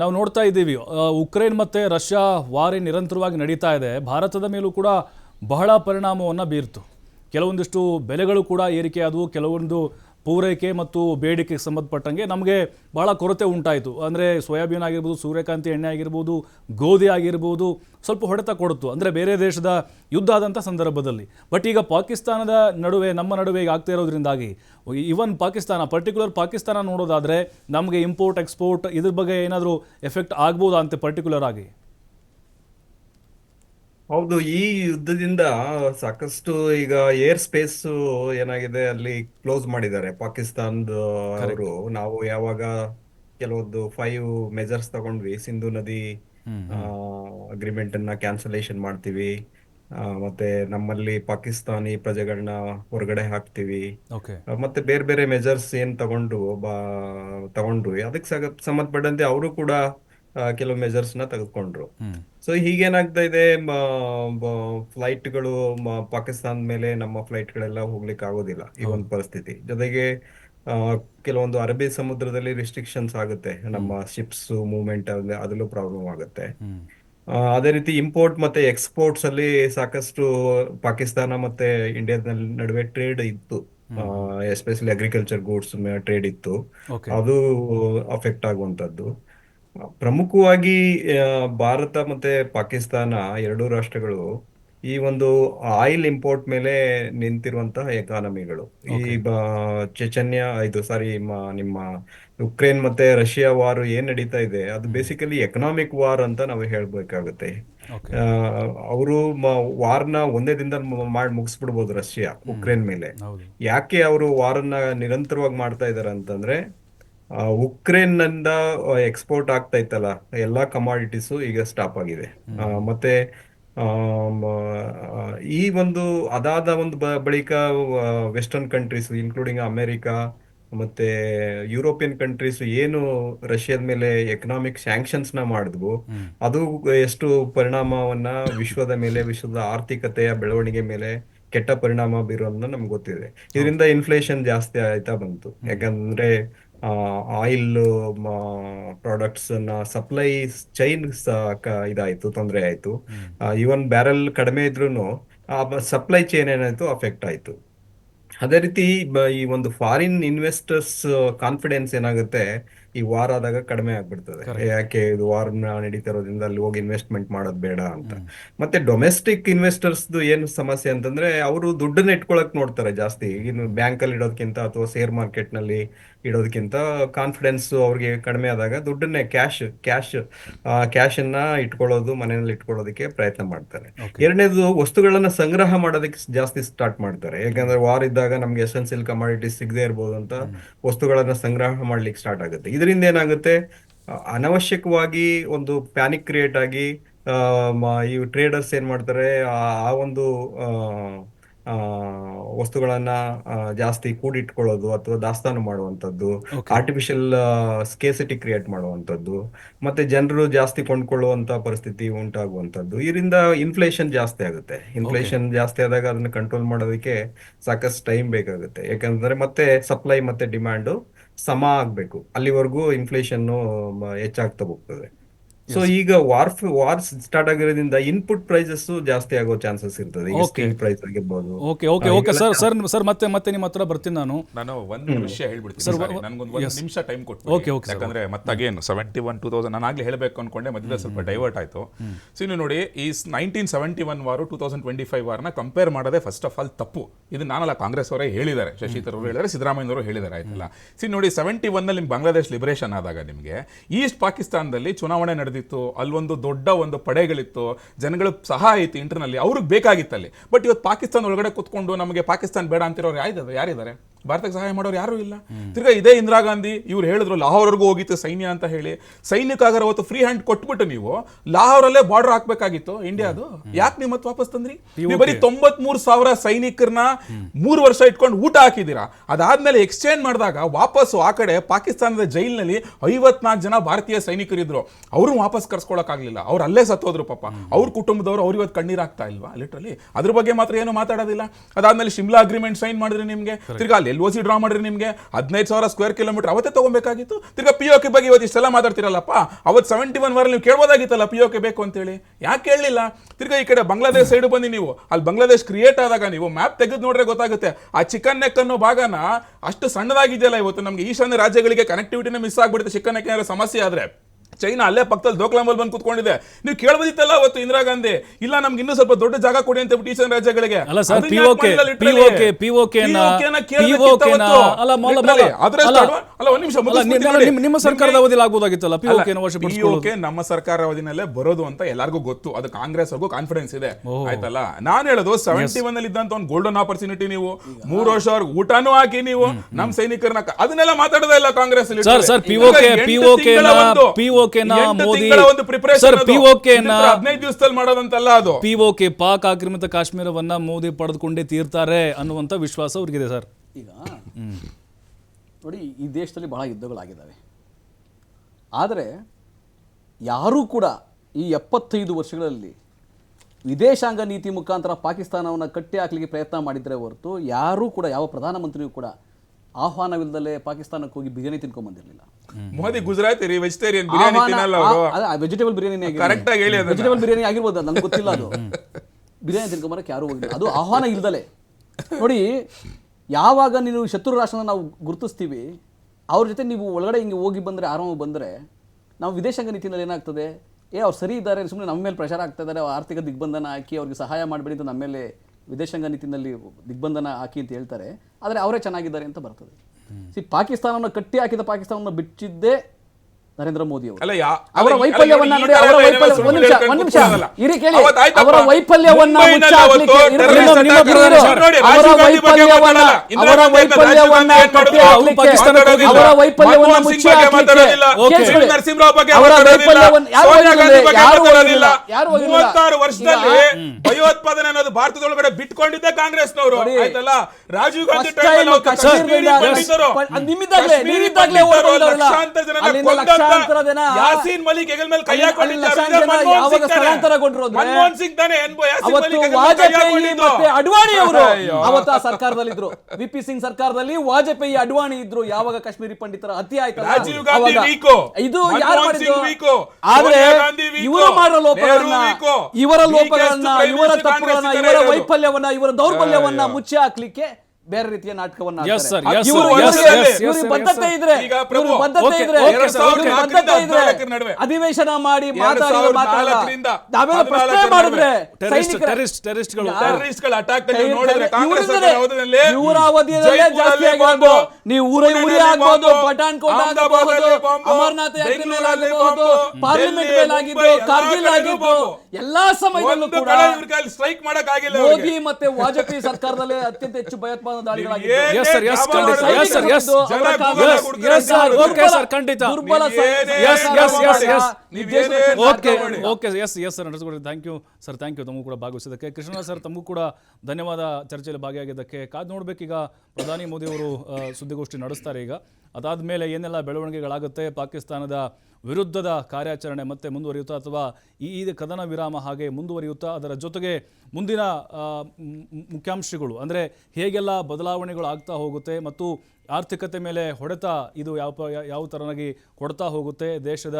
ನಾವು ನೋಡ್ತಾ ಇದ್ದೀವಿ. ಉಕ್ರೇನ್ ಮತ್ತು ರಷ್ಯಾ ವಾರಿ ನಿರಂತರವಾಗಿ ನಡೀತಾ ಇದೆ. ಭಾರತದ ಮೇಲೂ ಕೂಡ ಬಹಳ ಪರಿಣಾಮವನ್ನು ಬೀರ್ತು. ಕೆಲವೊಂದಿಷ್ಟು ಬೆಲೆಗಳು ಕೂಡ ಏರಿಕೆ ಆದವು ಕೆಲವೊಂದು ಪೂರೈಕೆ ಮತ್ತು ಬೇಡಿಕೆಗೆ ಸಂಬಂಧಪಟ್ಟಂಗೆ ನಮಗೆ ಭಾಳ ಕೊರತೆ ಉಂಟಾಯಿತು. ಅಂದರೆ ಸೋಯಾಬೀನ್ ಆಗಿರ್ಬೋದು, ಸೂರ್ಯಕಾಂತಿ ಎಣ್ಣೆ ಆಗಿರ್ಬೋದು, ಗೋಧಿ ಆಗಿರ್ಬೋದು, ಸ್ವಲ್ಪ ಹೊಡೆತ ಕೊಡ್ತು ಅಂದರೆ ಬೇರೆ ದೇಶದ ಯುದ್ಧ ಆದಂಥ ಸಂದರ್ಭದಲ್ಲಿ. ಬಟ್ ಈಗ ಪಾಕಿಸ್ತಾನದ ನಡುವೆ, ನಮ್ಮ ನಡುವೆ ಈಗ ಆಗ್ತಾ ಇರೋದ್ರಿಂದಾಗಿ ಇವನ್ ಪಾಕಿಸ್ತಾನ ಪರ್ಟಿಕ್ಯುಲರ್ ಪಾಕಿಸ್ತಾನ ನೋಡೋದಾದರೆ ನಮಗೆ ಇಂಪೋರ್ಟ್ ಎಕ್ಸ್ಪೋರ್ಟ್ ಇದ್ರ ಬಗ್ಗೆ ಏನಾದರೂ ಎಫೆಕ್ಟ್ ಆಗ್ಬೋದಾ ಅಂತ ಪರ್ಟಿಕ್ಯುಲರ್ ಆಗಿ? ಹೌದು ಈ ಯುದ್ಧದಿಂದ ಸಾಕಷ್ಟು ಈಗ ಏರ್ ಸ್ಪೇಸ್ ಏನಾಗಿದೆ ಅಲ್ಲಿ ಕ್ಲೋಸ್ ಮಾಡಿದ್ದಾರೆ. ಪಾಕಿಸ್ತಾನದ ಅವರು. ನಾವು ಯಾವಾಗ ಕೆಲವೊಂದು ಫೈವ್ ಮೆಜರ್ಸ್ ತಗೊಂಡ್ವಿ. ಸಿಂಧು ನದಿ ಅಗ್ರಿಮೆಂಟ್ ಅನ್ನ ಕ್ಯಾನ್ಸಲೇಷನ್ ಮಾಡ್ತೀವಿ. ಆ, ಮತ್ತೆ ನಮ್ಮಲ್ಲಿ ಪಾಕಿಸ್ತಾನಿ ಪ್ರಜೆಗಳನ್ನ ಹೊರಗಡೆ ಹಾಕ್ತೀವಿ. ಓಕೆ. ಆ, ಮತ್ತೆ ಬೇರೆ ಬೇರೆ ಮೆಜರ್ಸ್ ಏನ್ ತಗೊಂಡು ಬಾ ತಗೊಂಡ್ವಿ. ಅದಕ್ಕೆ ಸಂಬಂಧಪಟ್ಟಂತೆ ಅವರು ಕೂಡ ಕೆಲವು ಮೆಜರ್ಸ್ನ ತೆಗೆದುಕೊಂಡ್ರು. ಸೊ ಹೀಗೇನಾಗ್ತಾ ಇದೆ ಫ್ಲೈಟ್ಗಳು ಪಾಕಿಸ್ತಾನ ಮೇಲೆ ನಮ್ಮ ಫ್ಲೈಟ್ಗಳೆಲ್ಲ ಹೋಗ್ಲಿಕ್ಕೆ ಆಗೋದಿಲ್ಲ ಈ ಒಂದು ಪರಿಸ್ಥಿತಿ. ಜೊತೆಗೆ ಕೆಲವೊಂದು ಅರಬ್ಬಿ ಸಮುದ್ರದಲ್ಲಿ ರಿಸ್ಟ್ರಿಕ್ಷನ್ಸ್ ಆಗುತ್ತೆ. ನಮ್ಮ ಶಿಪ್ಸ್ ಮೂವ್ಮೆಂಟ್ ಅದರಲ್ಲೂ ಪ್ರಾಬ್ಲಮ್ ಆಗುತ್ತೆ. ಅದೇ ರೀತಿ ಇಂಪೋರ್ಟ್ ಮತ್ತೆ ಎಕ್ಸ್ಪೋರ್ಟ್ಸ್ ಅಲ್ಲಿ ಸಾಕಷ್ಟು ಪಾಕಿಸ್ತಾನ ಮತ್ತೆ ಇಂಡಿಯಾದ ನಡುವೆ ಟ್ರೇಡ್ ಇತ್ತು. ಎಸ್ಪೆಷಲಿ ಅಗ್ರಿಕಲ್ಚರ್ ಗೂಡ್ಸ್ ಟ್ರೇಡ್ ಇತ್ತು. ಅದು ಅಫೆಕ್ಟ್ ಆಗುವಂತದ್ದು ಪ್ರಮುಖವಾಗಿ ಭಾರತ ಮತ್ತೆ ಪಾಕಿಸ್ತಾನ ಎರಡೂ ರಾಷ್ಟ್ರಗಳು ಈ ಒಂದು ಆಯಿಲ್ ಇಂಪೋರ್ಟ್ ಮೇಲೆ ನಿಂತಿರುವಂತಹ ಎಕಾನಮಿಗಳು. ಈ ಚೆಚನ್ಯ ಇದು ಸಾರಿ ನಿಮ್ಮ ಉಕ್ರೇನ್ ಮತ್ತೆ ರಷ್ಯಾ ವಾರ್ ಏನ್ ನಡೀತಾ ಇದೆ ಅದು ಬೇಸಿಕಲಿ ಎಕನಾಮಿಕ್ ವಾರ್ ಅಂತ ನಾವು ಹೇಳ್ಬೇಕಾಗುತ್ತೆ. ಅವರು ವಾರ್ನ ಒಂದೇ ದಿನದಲ್ಲಿ ಮಾಡಿ ಮುಗಿಸ್ಬಿಡ್ಬೋದು ರಷ್ಯಾ ಉಕ್ರೇನ್ ಮೇಲೆ. ಯಾಕೆ ಅವರು ವಾರನ್ನ ನಿರಂತರವಾಗಿ ಮಾಡ್ತಾ ಇದಾರೆ ಅಂತಂದ್ರೆ ಉಕ್ರೇನ್ನಿಂದ ಎಕ್ಸ್ಪೋರ್ಟ್ ಆಗ್ತಾ ಇತ್ತಲ್ಲ ಎಲ್ಲಾ ಕಮಾಡಿಟೀಸು ಈಗ ಸ್ಟಾಪ್ ಆಗಿದೆ. ಮತ್ತೆ ಈ ಒಂದು ಅದಾದ ಒಂದು ಬಳಿಕ ವೆಸ್ಟರ್ನ್ ಕಂಟ್ರೀಸ್ ಇನ್ಕ್ಲೂಡಿಂಗ್ ಅಮೆರಿಕ ಮತ್ತೆ ಯುರೋಪಿಯನ್ ಕಂಟ್ರೀಸ್ ಏನು ರಷ್ಯಾದ ಮೇಲೆ ಎಕನಾಮಿಕ್ ಸ್ಯಾಂಕ್ಷನ್ಸ್ನ ಮಾಡಿದ್ವು ಅದು ಎಷ್ಟು ಪರಿಣಾಮವನ್ನ ವಿಶ್ವದ ಮೇಲೆ ವಿಶ್ವದ ಆರ್ಥಿಕತೆಯ ಬೆಳವಣಿಗೆ ಮೇಲೆ ಕೆಟ್ಟ ಪರಿಣಾಮ ಬೀರೋದನ್ನ ನಮ್ಗೆ ಗೊತ್ತಿದೆ. ಇದರಿಂದ ಇನ್ಫ್ಲೇಷನ್ ಜಾಸ್ತಿ ಆಯ್ತಾ ಬಂತು. ಯಾಕಂದ್ರೆ ಆಯಿಲ್ ಪ್ರಾಡಕ್ಟ್ಸ್ನ ಸಪ್ಲೈ ಚೈನ್ ಇದಾಯ್ತು ತೊಂದರೆ ಆಯ್ತು. ಈವನ್ ಬ್ಯಾರಲ್ ಕಡಿಮೆ ಇದ್ರೂ ಸಪ್ಲೈ ಚೈನ್ ಏನಾಯ್ತು ಅಫೆಕ್ಟ್ ಆಯ್ತು. ಅದೇ ರೀತಿ ಈ ಒಂದು ಫಾರಿನ್ ಇನ್ವೆಸ್ಟರ್ಸ್ ಕಾನ್ಫಿಡೆನ್ಸ್ ಏನಾಗುತ್ತೆ ಈ ವಾರ್ ಆದಾಗ ಕಡಿಮೆ ಆಗ್ಬಿಡ್ತದೆ. ಯಾಕೆ ಇದು ವಾರ್ ನಡೀತಿರೋದ್ರಿಂದ ಅಲ್ಲಿ ಹೋಗಿ ಇನ್ವೆಸ್ಟ್ಮೆಂಟ್ ಮಾಡೋದು ಬೇಡ ಅಂತ. ಮತ್ತೆ ಡೊಮೆಸ್ಟಿಕ್ ಇನ್ವೆಸ್ಟರ್ಸ್ ಏನು ಸಮಸ್ಯೆ ಅಂತಂದ್ರೆ ಅವರು ದುಡ್ಡನ್ನ ಇಟ್ಕೊಳಕ್ ನೋಡ್ತಾರೆ ಜಾಸ್ತಿ. ಇನ್ನು ಬ್ಯಾಂಕ್ ಅಲ್ಲಿ ಇಡೋದಕ್ಕಿಂತ ಅಥವಾ ಶೇರ್ ಮಾರ್ಕೆಟ್ನಲ್ಲಿ ಇಡೋದಕ್ಕಿಂತ ಕಾನ್ಫಿಡೆನ್ಸ್ ಅವ್ರಿಗೆ ಕಡಿಮೆ ಆದಾಗ ದುಡ್ಡನ್ನೇ ಕ್ಯಾಶ್ ಕ್ಯಾಶ್ ಕ್ಯಾಶ್ ಅನ್ನ ಇಟ್ಕೊಳ್ಳೋದು ಮನೆಯಲ್ಲಿ ಇಟ್ಕೊಳ್ಳೋದಕ್ಕೆ ಪ್ರಯತ್ನ ಮಾಡ್ತಾರೆ. ಎರಡನೇದು ವಸ್ತುಗಳನ್ನ ಸಂಗ್ರಹ ಮಾಡೋದಕ್ಕೆ ಜಾಸ್ತಿ ಸ್ಟಾರ್ಟ್ ಮಾಡ್ತಾರೆ. ಯಾಕಂದ್ರೆ ವಾರ್ ಇದ್ದಾಗ ನಮ್ಗೆ ಎಸೆನ್ಸಿಯಲ್ ಕಮಾಡಿಟೀಸ್ ಸಿಗದೆ ಇರ್ಬೋದು ಅಂತ ವಸ್ತುಗಳನ್ನ ಸಂಗ್ರಹ ಮಾಡ್ಲಿಕ್ಕೆ ಸ್ಟಾರ್ಟ್ ಆಗುತ್ತೆ. ಇದರಿಂದ ಏನಾಗುತ್ತೆ? ಅನವಶ್ಯಕವಾಗಿ ಒಂದು ಪ್ಯಾನಿಕ್ ಕ್ರಿಯೇಟ್ ಆಗಿ ಈ ಟ್ರೇಡರ್ಸ್ ಏನ್ ಮಾಡ್ತಾರೆ? ಆ ಒಂದು ವಸ್ತುಗಳನ್ನ ಜಾಸ್ತಿ ಕೂಡಿಟ್ಕೊಳ್ಳೋದು ಅಥವಾ ದಾಸ್ತಾನು ಮಾಡುವಂತದ್ದು ಆರ್ಟಿಫಿಷಿಯಲ್ ಸ್ಕೇಸಿಟಿ ಕ್ರಿಯೇಟ್ ಮಾಡುವಂತದ್ದು ಮತ್ತೆ ಜನರು ಜಾಸ್ತಿ ಕೊಂಡ್ಕೊಳ್ಳುವಂತ ಪರಿಸ್ಥಿತಿ ಉಂಟಾಗುವಂತದ್ದು ಇದರಿಂದ ಇನ್ಫ್ಲೇಷನ್ ಜಾಸ್ತಿ ಆಗುತ್ತೆ. ಇನ್ಫ್ಲೇಷನ್ ಜಾಸ್ತಿ ಆದಾಗ ಅದನ್ನ ಕಂಟ್ರೋಲ್ ಮಾಡೋದಕ್ಕೆ ಸಾಕಷ್ಟು ಟೈಮ್ ಬೇಕಾಗುತ್ತೆ. ಯಾಕಂದ್ರೆ ಮತ್ತೆ ಸಪ್ಲೈ ಮತ್ತೆ ಡಿಮ್ಯಾಂಡ್ ಸಮ ಆಗ್ಬೇಕು. ಅಲ್ಲಿವರೆಗೂ ಇನ್ಫ್ಲೇಷನ್ ಹೆಚ್ಚಾಗ್ತಾ ಹೋಗ್ತದೆ. ಸೊ ಈಗ ವಾರ್ ವಾರ್ ಸ್ಟಾರ್ಟ್ ಆಗಿರೋದ್ರಿಂದ ಇನ್ಪುಟ್ ಪ್ರೈಸಸ್ ಜಾಸ್ತಿ ಆಗೋ ಚಾನ್ಸಸ್ ಇರ್ತದೆ. ಪ್ರೈಸ್ ಆಗಿರ್ಬೋದು. Okay okay okay sir sir sir ಮತ್ತೆ ಮತ್ತೆ ನಿಮ್ಮ ಹತ್ರ ಬರ್ತೀನಿ ನಾನು. ನಾನು ಒಂದು ವಿಷಯ ಹೇಳ್ಬಿಡ್ತೀನಿ ನನಗೊಂದು ಒಂದು ನಿಮಿಷ ಟೈಮ್ ಕೊಟ್ಟು ಯಾಕಂದ್ರೆ ಮತ್ತೆ again seventy one two thousand ನಾನು ಆಗ್ಲೇ ಹೇಳಬೇಕು ಅನ್ಕೊಂಡೆ ಮಧ್ಯದಲ್ಲಿ ಸ್ವಲ್ಪ ಡೈವರ್ಟ್ ಆಯ್ತು. ಸೊ ಇನ್ನು ನೋಡಿ ಈ nineteen seventy one war two thousand twenty five ವಾರ್ನ compare ಮಾಡೋದೇ ಫಸ್ಟ್ ಆಫ್ ಆಲ್ ತಪ್ಪು. ಇದು ನಾನಲ್ಲ ಕಾಂಗ್ರೆಸ್ ಅವರೇ ಹೇಳಿದ್ದಾರೆ. ಶಶಿ ತರೂರ್ ಹೇಳಿದ್ದಾರೆ ಸಿದ್ದರಾಮಯ್ಯನವರು ಹೇಳಿದ್ದಾರೆ ಆಯ್ತಲ್ಲ. ಸಿ ನೋಡಿ ಸೆವೆಂಟಿ ಒನ್ನಲ್ಲಿ ಬಾಂಗ್ಲಾದೇಶ್ ಲಿಬರೇಷನ್ ಆದಾಗ ನಿಮಗೆ ಈಸ್ಟ್ ಪಾಕಿಸ್ತಾನದಲ್ಲಿ ಚುನಾವಣೆ ನಡೆದಿತ್ತು, ಅಲ್ಲೊಂದು ದೊಡ್ಡ ಒಂದು ಪಡೆಗಳಿತ್ತು, ಜನಗಳ ಸಹಾಯ ಇತ್ತು ಇಂಟರ್ನಲ್ಲಿ ಅವ್ರಿಗೆ ಬೇಕಾಗಿತ್ತಲ್ಲಿ. ಬಟ್ ಇವತ್ತು ಪಾಕಿಸ್ತಾನ ಒಳಗಡೆ ಕೂತ್ಕೊಂಡು ನಮಗೆ ಪಾಕಿಸ್ತಾನ ಬೇಡ ಅಂತಿರೋರು ಯಾರಿದ್ದಾರೆ ಯಾರಿದ್ದಾರೆ? ಭಾರತಕ್ಕೆ ಸಹಾಯ ಮಾಡೋರು ಯಾರು ಇಲ್ಲ. ತಿರ್ಗಾ ಇದೇ ಇಂದಿರಾ ಗಾಂಧಿ ಇವ್ರು ಹೇಳಿದ್ರು ಲಾಹೋರ್ವರೆಗೂ ಹೋಗಿತ್ತು ಸೈನ್ಯ ಅಂತ ಹೇಳಿ. ಸೈನ್ಯಕ್ಕಾಗರ ಅವತ್ತು ಫ್ರೀ ಹ್ಯಾಂಡ್ ಕೊಟ್ಬಿಟ್ಟು ನೀವು ಲಾಹೋರಲ್ಲೇ ಬಾರ್ಡರ್ ಹಾಕ್ಬೇಕಾಗಿತ್ತು ಇಂಡಿಯಾದು. ಯಾಕೆ ನೀವು ಮತ್ತೆ ವಾಪಸ್ ತಂದ್ರಿ? ನೀವು ಬರೀ ತೊಂಬತ್ಮೂರು ಸಾವಿರ ಸೈನಿಕರನ್ನ ಮೂರು ವರ್ಷ ಇಟ್ಕೊಂಡು ಊಟ ಹಾಕಿದ್ದೀರಾ ಅದಾದ್ಮೇಲೆ ಎಕ್ಸ್ಚೇಂಜ್ ಮಾಡಿದಾಗ ವಾಪಸ್ಸು ಆ ಕಡೆ ಪಾಕಿಸ್ತಾನದ ಜೈಲಿನಲ್ಲಿ ಐವತ್ನಾಲ್ಕು ಜನ ಭಾರತೀಯ ಸೈನಿಕರಿದ್ರು. ಅವ್ರು ವಾಪಸ್ ಕರ್ಸ್ಕೊಳಕ್ಕಾಗ್ಲಿಲ್ಲ. ಅವ್ರು ಅಲ್ಲೇ ಸತ್ತೋದ್ರು ಪಾಪ. ಅವ್ರ ಕುಟುಂಬದವರು ಅವ್ರು ಇವತ್ತು ಕಣ್ಣೀರ್ ಆಗ್ತಾ ಇಲ್ವಾ? ಲಿಟ್ರಲಿ ಅದ್ರ ಬಗ್ಗೆ ಮಾತ್ರ ಏನು ಮಾತಾಡೋದಿಲ್ಲ. ಅದಾದ್ಮೇಲೆ ಶಿಮ್ಲಾ ಅಗ್ರಿಮೆಂಟ್ ಸೈನ್ ಮಾಡಿದ್ರೆ ನಿಮ್ಗೆ. ತಿರ್ಗಾ ಅಲ್ಲಿ ಎಲ್ ಓ ಸಿ ಡ್ರಾ ಮಾಡಿರಿ ನಿಮಗೆ? ಹದಿನೈದು ಸಾವಿರ ಸ್ಕ್ವೇರ್ ಕಿಲೋಮೀಟರ್ ಅವತ್ತೇ ತೊಗೊಬೇಕಾಗಿತ್ತು. ತಿರ್ಗಾ ಪಿ ಓ ಕೆ ಬಗ್ಗೆ ಇವತ್ತು ಇಷ್ಟೆಲ್ಲ ಮಾತಾಡ್ತಿರಲ್ಲಪ್ಪ? ಅವತ್ತು ಸೆವೆಂಟಿ ಒನ್ ವರಲ್ಲಿ ನೀವು ಕೇಳ್ಬೋದಾಗಿತ್ತಲ್ಲ ಪಿ ಓ ಕೆ ಬೇಕು ಅಂತೇಳಿ? ಯಾಕೆ ಕೇಳಲಿಲ್ಲ? ತಿರ್ಗಾ ಈ ಕಡೆ ಬಾಂಗ್ಲಾದೇಶ್ ಸೈಡ್ ಬಂದು ನೀವು. ಅಲ್ಲಿ ಬಾಂಗ್ಲಾದೇಶ್ ಕ್ರಿಯೇಟ್ ಆದಾಗ ನೀವು ಮ್ಯಾಪ್ ತೆಗೆದು ನೋಡ್ರೆ ಗೊತ್ತಾಗುತ್ತೆ. ಆ ಚಿಕನ್ ನೆಕ್ ಅನ್ನೋ ಭಾಗನ ಅಷ್ಟು ಸಣ್ಣದಾಗಿದೆಯಲ್ಲ ಇವತ್ತು ನಮಗೆ ಈಶಾನ್ಯ ರಾಜ್ಯಗಳಿಗೆ ಕನೆಕ್ಟಿವಿಟಿನೇ ಮಿಸ್ ಆಗ್ಬಿಡುತ್ತೆ. ಚಿಕನ್ ನೆಕ್ ಏನಾದ್ರು ಸಮಸ್ಯೆ ಆದ್ರೆ. ಚೈನಾ ಅಲ್ಲೇ ಪಕ್ಕದಲ್ಲಿ ದೋಕ್ಲಾಮಲ್ಲಿ ಬಂದು ಕುತ್ಕೊಂಡಿದೆ ನೀವು ಕೇಳಬಹುದಿತ್ತಲ್ಲ ಅವತ್ತು ಇಂದಿರಾ ಗಾಂಧಿ ಇಲ್ಲ ನಮ್ಗೆ ಇನ್ನೂ ಸ್ವಲ್ಪ ದೊಡ್ಡ ಜಾಗ ಕೊಡಿ ಅಂತ ಬಿಟ್ಟು ಈಶಾನ್ಯ ರಾಜ್ಯಗಳಿಗೆ ಅಲ್ಲ ಪಿಒಕೆ ಒಂದ್ ನಿಮಿಷ ನಿಮ್ಮ- ಸರ್ಕಾರದ ಅವಧಿಯಲ್ಲಿ ಆಗ್ಬೋದಾಗಿತ್ತಲ್ಲ ನಮ್ಮ ಸರ್ಕಾರ ಅವಧಿನಲ್ಲೇ ಬರೋದು ಅಂತ ಎಲ್ಲರಿಗೂ ಗೊತ್ತು ಅದು ಕಾಂಗ್ರೆಸ್ ಅವ್ರಿಗೂ ಕಾನ್ಫಿಡೆನ್ಸ್ ಇದೆ ಆಯ್ತಲ್ಲ ನಾನು ಹೇಳೋದು ಸೆವೆಂಟಿ ಒನ್ ಅಲ್ಲಿ ಇದ್ದಂತ ಒಂದು ಗೋಲ್ಡನ್ ಆಪರ್ಚುನಿಟಿ ನೀವು ಮೂರು ವರ್ಷ ಅವ್ರಿಗೆ ಊಟನೂ ಹಾಕಿ ನೀವು ನಮ್ಮ ಸೈನಿಕರನ್ನ ಅದನ್ನೆಲ್ಲ ಮಾತಾಡೋದೇ ಇಲ್ಲ ಕಾಂಗ್ರೆಸ್ ಅಲ್ಲಿ ಸರ್, ಸರ್, ಈಗ POK ಎಂಟು POK ನ- ತಿಂಗಳ ಒಂದು- POK ನ ಎಂಟು ಮೋದಿ- ತಿಂಗಳ ಪ್ರಿಪರೇಷನ್ ಸರ್, POK ನ- ಹದಿನೈದು ದಿವಸದಲ್ಲಿ ಮಾಡೋದಂತಲ್ಲ ಅದು. ಪಿ ಓಕೆ ಪಾಕ್ ಆಕ್ರಮಿತ ಕಾಶ್ಮೀರವನ್ನ ಮೋದಿ ಪಡೆದುಕೊಂಡೇ ತೀರ್ತಾರೆ ಅನ್ನುವಂತ ವಿಶ್ವಾಸ ಅವ್ರಿಗಿದೆ ಸರ್ ಈಗ ನೋಡಿ ಈ ದೇಶದಲ್ಲಿ ಬಹಳ ಯುದ್ಧಗಳಾಗಿದ್ದಾವೆ. ಆದರೆ ಯಾರೂ ಕೂಡ ಈ ಎಪ್ಪತ್ತೈದು ವರ್ಷಗಳಲ್ಲಿ ವಿದೇಶಾಂಗ ನೀತಿ ಮುಖಾಂತರ ಪಾಕಿಸ್ತಾನವನ್ನು ಕಟ್ಟಿ ಹಾಕ್ಲಿಕ್ಕೆ ಪ್ರಯತ್ನ ಮಾಡಿದರೆ ಹೊರತು ಯಾರೂ ಕೂಡ ಯಾವ ಪ್ರಧಾನಮಂತ್ರಿಯೂ ಕೂಡ ಆಹ್ವಾನವಿಲ್ಲದಲ್ಲೇ ಪಾಕಿಸ್ತಾನಕ್ಕೆ ಹೋಗಿ ಬಿರಿಯಾನಿ ತಿನ್ಕೊಂಡ್ ಬಂದಿರಲಿಲ್ಲ. ಮೋದಿ ಗುಜರಾತ್ ರೀ ವೆಜಿಟೇರಿಯನ್ ಬಿರಿಯಾನಿ ತಿನ್ನಲ್ಲ ಅವರು. ವೆಜಿಟೇಬಲ್ ಬಿರಿಯಾನಿ ಕರೆಕ್ಟ್ ಆಗಿ ಹೇಳಿ ವೆಜಿಟೇಬಲ್ ಬಿರಿಯಾನಿ ಆಗಿರ್ಬೋದು ನನಗೆ ಗೊತ್ತಿಲ್ಲ ಅದು. ಬಿರಿಯಾನಿ ತಿನ್ಕೊಂಬರಕ್ಕೆ ಯಾರು ಹೋಗಿಲ್ಲ. ಅದು ಆಹ್ವಾನ ಇಲ್ದಲೆ. ನೋಡಿ ಯಾವಾಗ ನೀವು ಶತ್ರು ರಾಷ್ಟ್ರನ ನಾವು ಗುರುತಿಸ್ತೀವಿ ಅವ್ರ ಜೊತೆ ನೀವು ಒಳಗಡೆ ಹಿಂಗೆ ಹೋಗಿ ಬಂದರೆ ಆರಾಮ ಬಂದರೆ ನಾವು ವಿದೇಶಾಂಗ ನೀತಿನಲ್ಲಿ ಏನಾಗ್ತದೆ ಏ ಅವ್ರು ಸರಿ ಇದ್ದಾರೆ ಸುಮ್ಮನೆ ನಮ್ಮ ಮೇಲೆ ಪ್ರೆಷರ್ ಆಗ್ತಾ ಇದ್ದಾರೆ ಆರ್ಥಿಕ ದಿಗ್ಬಂಧನ ಹಾಕಿ ಅವ್ರಿಗೆ ಸಹಾಯ ಮಾಡಬೇಡಿ ಅಂತ ನಮ್ಮ ಮೇಲೆ ವಿದೇಶಾಂಗ ನೀತಿನಲ್ಲಿ ದಿಗ್ಬಂಧನ ಹಾಕಿ ಅಂತ ಹೇಳ್ತಾರೆ ಆದರೆ ಅವರೇ ಚೆನ್ನಾಗಿದ್ದಾರೆ ಅಂತ ಬರ್ತದೆ. ಸಿ ಪಾಕಿಸ್ತಾನವನ್ನು ಕಟ್ಟಿ ಹಾಕಿದ ಪಾಕಿಸ್ತಾನವನ್ನು ಬಿಚ್ಚಿದ್ದೇ ನರೇಂದ್ರ ಮೋದಿ ಅವರು. ಅವರ ವೈಫಲ್ಯವನ್ನ ನೋಡಿ ಅವರ ವೈಫಲ್ಯ ಸುಳ್ಳು ನಿಮಿಷ. ಹೇಳ್ಕೊಂಡು ನಿಮಿಷ ಕೂತ್ಕೊಳ್ಳಲ್ಲ. ಇರಿ ಕೇಳಿ. ಅವರ ವೈಫಲ್ಯವನ್ನ ಮುಚ್ಚಾಕ್ಲಿಕ್ಕೆ ಅವರ ವೈಫಲ್ಯವನ್ನ. ಅವರ ವೈಫಲ್ಯವನ್ನ ಕಟ್ಟಿ ಹಾಕ್ಲಿಕ್ಕೆ ಅವರ ವೈಫಲ್ಯವನ್ನ ಮುಚ್ಚಿ ಹಾಕ್ಲಿಕ್ಕೆ. ನರಸಿಂಹರಾವ್ ಬಗ್ಗೆ ಅವರ ಯಾರು ಹೋಗಿಲ್ಲ? ಯಾರು? ಮೂವತ್ತಾರು ವರ್ಷದಲ್ಲಿ ಭಯೋತ್ಪಾದನೆ ಅನ್ನೋದು ಭಾರತದೊಳಗಡೆ ಬಿಟ್ಕೊಂಡಿದ್ದೆ ಕಾಂಗ್ರೆಸ್ನವರು. ಆಯ್ತಲ್ಲ? ರಾಜೀವ್ ಗಾಂಧಿ ಟೈಮ್ ನಿಮ್ಮಿದ್ದಾಗಲೇ. ಲಕ್ಷಾಂತರ ಜನ ಲಕ್ಷಾಂತರ ಜನ ಯಾಸೀನ್ ಮಲಿಕ್ ಹೆಗಲ್ ಮೇಲೆ ಕೈ ಮನಮೋಹನ್ ಸಿಂಗ್ ತಾನೆ. ಅವತ್ತು ವಾಜಪೇಯಿ ಮತ್ತೆ ಅಡ್ವಾಣಿ ಅವರು ಅವತ್ತು ಆ ಸರ್ಕಾರದಲ್ಲಿದ್ರು. ವಿ ಪಿ ಸಿಂಗ್ ಸರ್ಕಾರದಲ್ಲಿ ವಾಜಪೇಯಿ ಅಡ್ವಾಣಿ ಇದ್ರು. ಯಾವಾಗ ಕಾಶ್ಮೀರಿ ಪಂಡಿತರ ಅತಿ ಆಯ್ತು ರಾಜೀವ್ ಗಾಂಧಿ. ಇದು ಯಾರು ಮಾಡಿದ್ರು ಆದ್ರೆ ಇವರು ಮಾಡೋ ಲೋಪಗಳನ್ನ ಇವರ ಲೋಪಗಳನ್ನ ಇವರ ತಪ್ಪುಗಳನ್ನ ಇವರ ವೈಫಲ್ಯವನ್ನ ಇವರ ದೌರ್ಬಲ್ಯವನ್ನ. ಮುಚ್ಚಿ ಹಾಕ್ಲಿಕ್ಕೆ ಬೇರೆ ರೀತಿಯ ನಾಟಕವನ್ನ ಬದ್ಧತೆ ಇದ್ರೆ ಬದ್ಧತೆ ಅಧಿವೇಶನ ಮಾಡಿ ನಾವೇನೋ ಪ್ರಶ್ನೆ ಮಾಡಿದ್ರೆ ಇವರ ಅವಧಿಯಲ್ಲೇ ಜಾಸ್ತಿ ನೀವು ಊರ ಊರಿ ಪುಣೆಯಲ್ಲಿ ಆಗ್ಬೋದು. ಪಠಾಣ್ಕೋಟ್ ಆಗಬಹುದು ಬಾಂಬು, ಅಮರನಾಥ ಯಾತ್ರೆ ಮೇಲೆ ಆಗಬಹುದು ಪಾರ್ಲಿಮೆಂಟ್ ಡೆಲ್ಲಿ, ಮೇಲೆ ಆಗಿದ್ದು ಎಲ್ಲಾ ಕಾರ್ಗಿಲ್ ಕಡೆನೂ ಆಗಿದ್ದು ಎಲ್ಲಾ ಸಮಯದಲ್ಲೂ ಕೂಡ ಕಡೆ ಸ್ಟ್ರೈಕ್ ಮಾಡಕ್ ಆಗಿಲ್ಲ ಮೋದಿ ಮತ್ತೆ ವಾಜಪೇಯಿ ಸರ್ಕಾರದಲ್ಲೇ ಅತ್ಯಂತ ಹೆಚ್ಚು ಭಯೋತ್ಪಾದನಾ sir, yes, ಡ್ರಾಮಾ ಖಂಡಿತ. Yes, ಕೊಡ್ತಾರೆ. yes, sir. ದುರ್ಬಲ- Okay, sir, ಖಂಡಿತ. ದುರ್ಬಲ. ಈ ನೀವು ದೇಶದ ಏನೇ okay okay yes yes sir ನಡೆಸ್ಕೊಡಿ thank you sir thank you ತಮಗೂ ಕೂಡ ಭಾಗವಹಿಸಿದ್ದಕ್ಕೆ ಕೃಷ್ಣ ಸರ್ ತಮಗೂ ಕೂಡ ಧನ್ಯವಾದ ಚರ್ಚೆಯಲ್ಲಿ ಭಾಗಿಯಾಗಿದ್ದಕ್ಕೆ ಕಾದು ನೋಡ್ಬೇಕೀಗ ಪ್ರಧಾನಿ ಮೋದಿ ಅವರು ಸುದ್ದಿಗೋಷ್ಠಿ ನಡೆಸ್ತಾರೆ ಈಗ ಅದಾದ ಮೇಲೆ ಏನೆಲ್ಲ ಬೆಳವಣಿಗೆಗಳಾಗುತ್ತೆ, ಪಾಕಿಸ್ತಾನದ ವಿರುದ್ಧದ ಕಾರ್ಯಾಚರಣೆ ಮತ್ತೆ ಮುಂದುವರಿಯುತ್ತಾ ಅಥವಾ ಈ ಈ ಕದನ ವಿರಾಮ ಹಾಗೆ ಮುಂದುವರಿಯುತ್ತಾ, ಅದರ ಜೊತೆಗೆ ಮುಂದಿನ ಮುಖ್ಯಾಂಶಗಳು ಅಂದರೆ ಹೇಗೆಲ್ಲ ಬದಲಾವಣೆಗಳು ಆಗ್ತಾ ಹೋಗುತ್ತೆ ಮತ್ತು ಆರ್ಥಿಕತೆ ಮೇಲೆ ಹೊಡೆತ ಇದು ಯಾವ ಯಾವ ಥರನಾಗಿ ಕೊಡ್ತಾ ಹೋಗುತ್ತೆ ದೇಶದ